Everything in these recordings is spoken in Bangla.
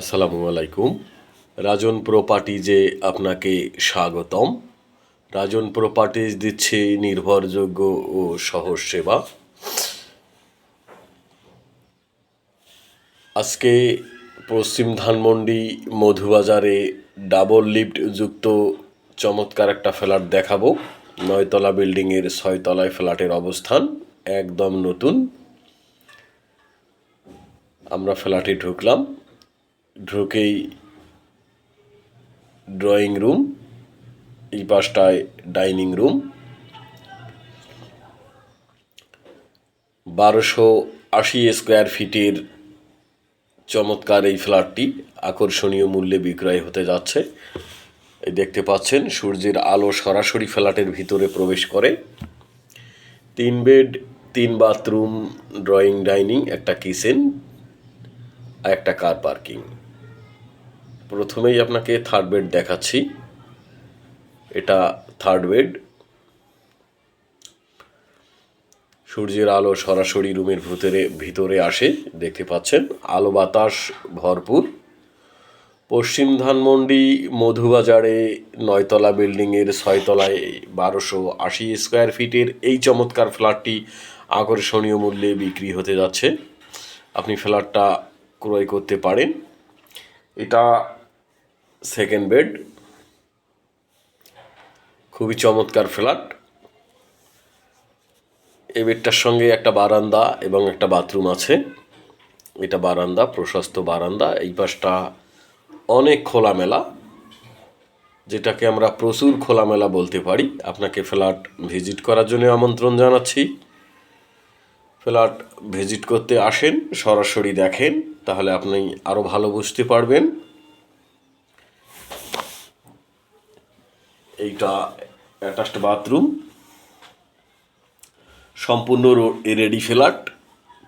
আসসালামু আলাইকুম। রাজন প্রপার্টিজে আপনাকে স্বাগতম। রাজন প্রপার্টিজ দিচ্ছে নির্ভরযোগ্য ও সহজ সেবা। আজকে পশ্চিম ধানমন্ডি মধুবাজারে ডাবল লিফট যুক্ত চমৎকার একটা ফ্ল্যাট দেখাবো। নয়তলা বিল্ডিংয়ের ছয়তলায় ফ্ল্যাটের অবস্থান একদম নতুন। আমরা ফ্ল্যাটে ঢুকলাম। ঢুকেই ড্রয়িং রুম এই পাশটায় ডাইনিং রুম বারোশো আশি স্কোয়ার ফিটের চমৎকার এই ফ্ল্যাটটি আকর্ষণীয় মূল্যে বিক্রয় হতে যাচ্ছে। দেখতে পাচ্ছেন, সূর্যের আলো সরাসরি ফ্ল্যাটের ভিতরে প্রবেশ করে। তিন বেড তিন বাথরুম ড্রয়িং ডাইনিং একটা কিচেন আর একটা কার পার্কিং প্রথমেই আপনাকে থার্ড বেড দেখাচ্ছি। এটা থার্ড বেড সূর্যের আলো সরাসরি রুমের ভিতরে ভিতরে আসে, দেখতে পাচ্ছেন। আলো বাতাস ভরপুর। পশ্চিম ধানমন্ডি মধুবাজারে নয়তলা বিল্ডিংয়ের ছয়তলায় বারোশো আশি স্কোয়ার ফিটের এই চমৎকার ফ্ল্যাটটি আকর্ষণীয় মূল্যে বিক্রি হতে যাচ্ছে। আপনি ফ্ল্যাটটা ক্রয় করতে পারেন। এটা সেকেন্ড বেড খুবই চমৎকার ফ্ল্যাট এই বেডটার সঙ্গে একটা বারান্দা এবং একটা বাথরুম আছে। এটা বারান্দা, প্রশস্ত বারান্দা, এই পাশটা অনেক খোলামেলা, যেটাকে আমরা প্রচুর খোলামেলা বলতে পারি। আপনাকে ফ্ল্যাট ভিজিট করার জন্য আমন্ত্রণ জানাচ্ছি। ফ্ল্যাট ভিজিট করতে আসেন, সরাসরি দেখেন, তাহলে আপনি আরও ভালো বুঝতে পারবেন। এইটা অ্যাটাচড বাথরুম সম্পূর্ণ রেডি ফ্ল্যাট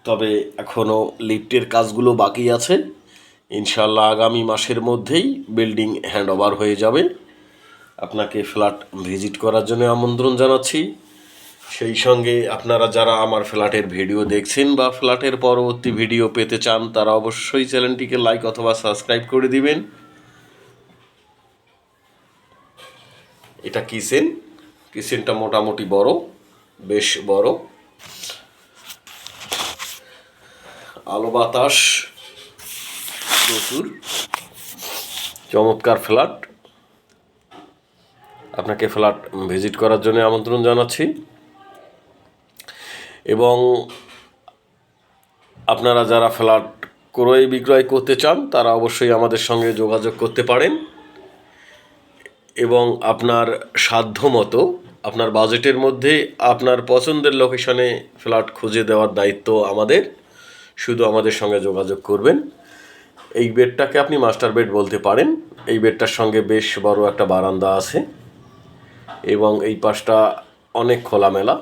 তবে এখনও লিফটের কাজগুলো বাকি আছে। ইনশাল্লাহ আগামী মাসের মধ্যেই বিল্ডিং হ্যান্ড ওভার হয়ে যাবে। আপনাকে ফ্ল্যাট ভিজিট করার জন্য আমন্ত্রণ জানাচ্ছি। সেই সঙ্গে আপনারা যারা আমার ফ্ল্যাটের ভিডিও দেখছেন বা ফ্ল্যাটের পরবর্তী ভিডিও পেতে চান, তারা অবশ্যই চ্যানেলটিকে লাইক অথবা সাবস্ক্রাইব করে দিবেন। এটা কিচেন কিচেনটা মোটামুটি বড়, বেশ বড়। আলো বাতাস, প্রচুর। চমৎকার ফ্ল্যাট আপনাকে ফ্ল্যাট ভিজিট করার জন্য আমন্ত্রণ জানাচ্ছি। এবং আপনারা যারা ফ্ল্যাট ক্রয় বিক্রয় করতে চান, তারা অবশ্যই আমাদের সঙ্গে যোগাযোগ করতে পারেন। এবং আপনার সাধ্য মতো আপনার বাজেটের মধ্যে আপনার পছন্দের লোকেশনে ফ্ল্যাট খুঁজে দেওয়ার দায়িত্ব আমাদের। শুধু আমাদের সঙ্গে যোগাযোগ করবেন। এই বেডটাকে আপনি মাস্টার বেড বলতে পারেন। এই বেডটার সঙ্গে বেশ বড় একটা বারান্দা আছে এবং এই পাশটা অনেক খোলামেলা।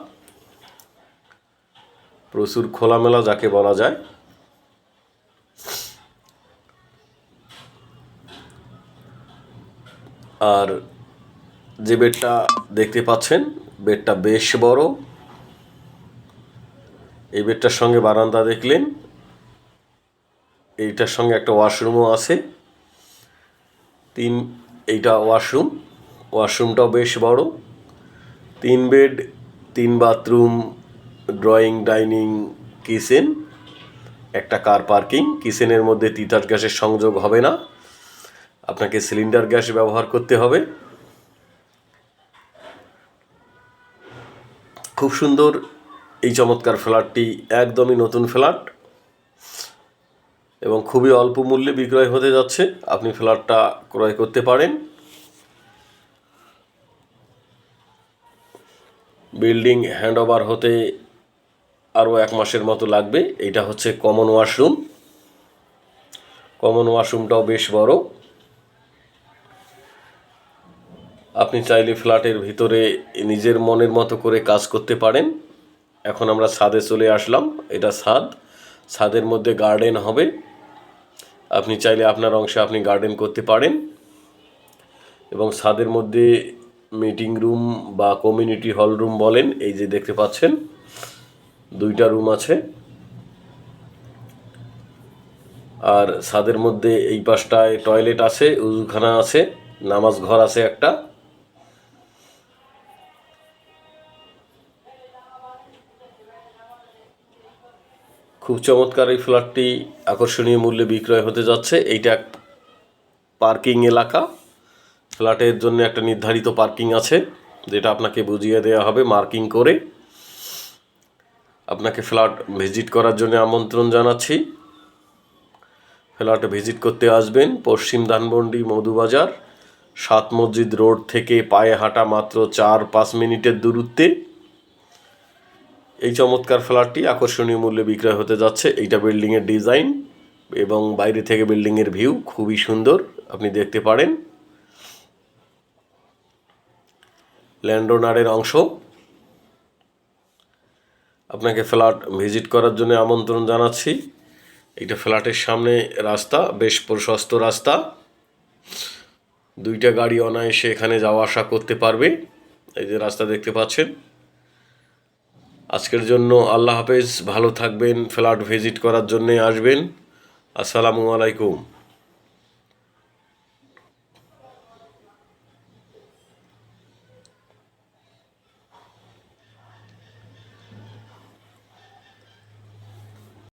প্রচুর খোলামেলা যাকে বলা যায়। আর যে বেডটা দেখতে পাচ্ছেন, বেডটা বেশ বড়। এই বেডটার সঙ্গে বারান্দা দেখলেন। এইটার সঙ্গে একটা ওয়াশরুমও আছে। তিন, এইটা ওয়াশরুম। ওয়াশরুমটাও বেশ বড়। তিন বেড, তিন বাথরুম, ড্রয়িং, ডাইনিং, কিচেন। একটা কার পার্কিং। কিচেনের মধ্যে তিতাস গ্যাসের সংযোগ হবে না। আপনাকে সিলিন্ডার গ্যাস ব্যবহার করতে হবে। খুব সুন্দর এই চমৎকার ফ্ল্যাটটি, একদমই নতুন ফ্ল্যাট এবং খুবই অল্প মূল্যে বিক্রয় হতে যাচ্ছে। আপনি ফ্ল্যাটটা ক্রয় করতে পারেন। বিল্ডিং হ্যান্ড ওভার হতে আরও এক মাসের মতো লাগবে। এইটা হচ্ছে কমন ওয়াশরুম। কমন ওয়াশরুমটাও বেশ বড়। আপনি চাইলে ফ্ল্যাটের ভিতরে নিজের মনের মতো করে কাজ করতে পারেন। এখন আমরা ছাদে চলে আসলাম, এটা ছাদ। ছাদের মধ্যে গার্ডেন হবে। আপনি চাইলে আপনার অংশে আপনি গার্ডেন করতে পারেন। এবং ছাদের মধ্যে মিটিং রুম বা কমিউনিটি হল রুম বলেন, এই যে দেখতে পাচ্ছেন, দুইটা রুম আছে। আর ছাদের মধ্যে এই পাশটায় টয়লেট আছে, উজুখানা আছে, নামাজ ঘর আছে একটা। খুব চমৎকার এই ফ্ল্যাটটি আকর্ষণীয় মূল্যে বিক্রয় হতে যাচ্ছে। এইটা পার্কিং এলাকা। ফ্ল্যাটের জন্য একটা নির্ধারিত পার্কিং আছে, যেটা আপনাকে বুঝিয়ে দেওয়া হবে মার্কিং করে। আপনাকে ফ্ল্যাট ভিজিট করার জন্য আমন্ত্রণ জানাচ্ছি। ফ্ল্যাটে ভিজিট করতে আসবেন পশ্চিম ধানমন্ডি মধুবাজার, সাত মসজিদ রোড থেকে পায়ে হাঁটা মাত্র চার পাঁচ মিনিটের দূরত্বে। এই চমৎকার ফ্ল্যাটটি আকর্ষণীয় মূল্যে বিক্রয় হতে যাচ্ছে। এইটা বিল্ডিংয়ের ডিজাইন এবং বাইরে থেকে বিল্ডিংয়ের ভিউ খুবই সুন্দর, আপনি দেখতে পারেন। ল্যান্ডোনারের অংশ। আপনাকে ফ্ল্যাট ভিজিট করার জন্য আমন্ত্রণ জানাচ্ছি। এটা ফ্ল্যাটের সামনে রাস্তা, বেশ প্রশস্ত রাস্তা। দুইটা গাড়ি অনায়াসে এখানে যাওয়া আসা করতে পারবে। এই যে রাস্তা দেখতে পাচ্ছেন। আজকের জন্য আল্লাহ হাফেজ ভালো থাকবেন ফ্ল্যাট ভিজিট করার জন্যে আসবেন। আসসালামু আলাইকুম।